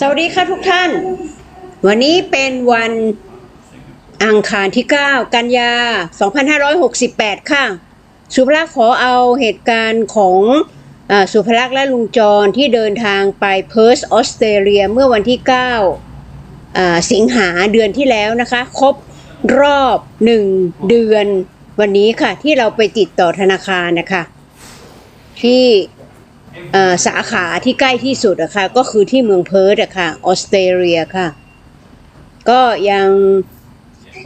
สวัสดีค่ะทุกท่าน วันนี้เป็นวันอังคารที่ 9 กันยา 2568 ค่ะ สุภลักษณ์ขอเอาเหตุการณ์ของอสุภลักษณ์และลุงจรที่เดินทางไปเพิร์สออสเตรเลียเมื่อวันที่9อ่าสิงหาเดือนที่แล้วนะคะ ครบรอบ 1 เดือนวันนี้ค่ะ ที่เราไปติดต่อธนาคารนะคะ ที่ สาขาที่ใกล้ที่สุดอะค่ะก็คือที่เมืองเพิร์ธอะค่ะออสเตรเลียค่ะ ก็ยัง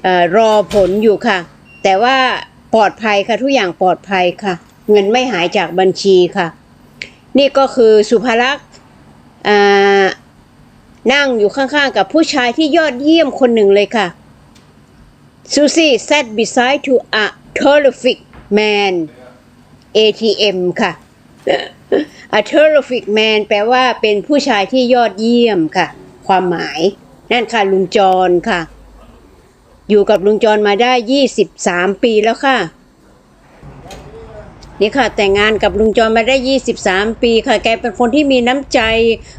อรอผลอยู่ค่ะ แต่ว่าปลอดภัยค่ะทุกอย่างปลอดภัยค่ะ เงินไม่หายจากบัญชีค่ะ นี่ก็คือสุภลักษณ์นั่งอยู่ข้างๆ กับผู้ชายที่ยอดเยี่ยมคนหนึ่งเลยค่ะ Susie sat beside to a terrific man ATM ค่ะ A terrific man แปลว่าเป็นผู้ชายที่ยอดเยี่ยมค่ะ ความหมาย นั่นค่ะลุงจรค่ะ อยู่กับลุงจรมาได้ 23 ปีแล้วค่ะ นี่ค่ะ แต่งงานกับลุงจรมาได้ 23 ปีค่ะ แกเป็นคนที่มีน้ำใจ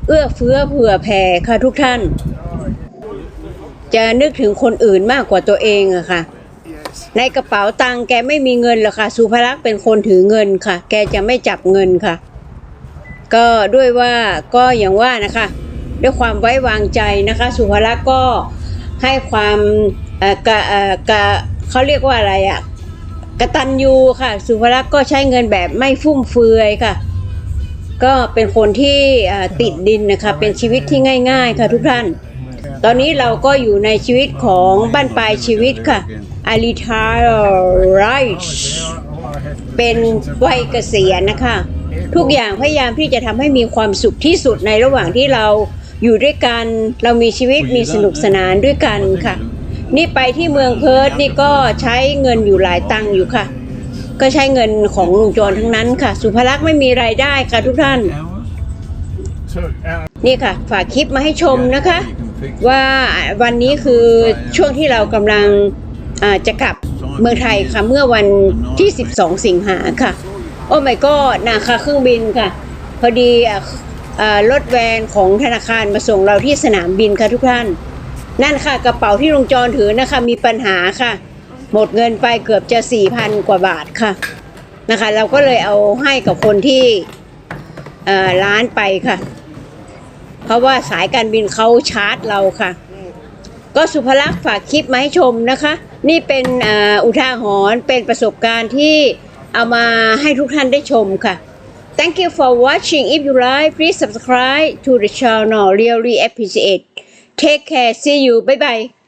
เอื้อเฟื้อเผื่อแผ่ค่ะทุกท่าน จะนึกถึงคนอื่นมากกว่าตัวเองอะค่ะในกระเป๋าตังค์แกไม่มีเงินหรอกค่ะสุภลักษณ์เป็นคนถือเงินค่ะ แกจะไม่จับเงินค่ะ ก็ด้วยว่าก็อย่างว่านะคะ ด้วยความไว้วางใจนะคะ สุภลักษณ์ก็ให้ความเออกะเออกะเขาเรียกว่าอะไรอะกตัญญูค่ะ สุภลักษณ์ก็ใช้เงินแบบไม่ฟุ่มเฟือยค่ะ ก็เป็นคนที่ติดดินนะคะ เป็นชีวิตที่ง่าย ๆ ค่ะทุกท่าน ตอนนี้เราก็อยู่ในชีวิตของบ้านปลายชีวิตค่ะอาริทาไรเป็นวัยเกษียณนะคะ ทุกอย่างพยายามที่จะทำให้มีความสุขที่สุดในระหว่างที่เราอยู่ด้วยกัน เรามีชีวิตมีสนุกสนานด้วยกันค่ะ นี่ไปที่เมืองเพิร์ทนี่ก็ใช้เงินอยู่หลายตังค์อยู่ค่ะ ก็ใช้เงินของลุงจรทั้งนั้นค่ะ สุภลักษณ์ไม่มีรายได้ค่ะทุกท่าน นี่ค่ะ ฝากคลิปมาให้ชมนะคะ ว่าวันนี้คือช่วงที่เรากำลังอ่าจะกลับเมืองไทยค่ะเมื่อวันที่ 12 สิงหาค่ะ โอ้ไม่ก็นาคาเครื่องบินค่ะ พอดีรถแวนของธนาคารมาส่งเราที่สนามบินค่ะทุกท่าน นั่นค่ะกระเป๋าที่ลุงจรถือนะคะ มีปัญหาค่ะ หมดเงินไปเกือบจะ4,000กว่าบาทค่ะนะคะ เราก็เลยเอาให้กับคนที่ร้านไปค่ะ เพราะว่าสายการบินเขาชาร์จเราค่ะ ก็สุภลักษณ์ฝากคลิปมาให้ชมนะคะ นี่เป็นออุทาหรณ์เป็นประสบการณ์ที่ เอามาให้ทุกท่านได้ชมค่ะ Thank you for watching. If you like, please subscribe to the channel. Really appreciate. Take care. See you. Bye bye.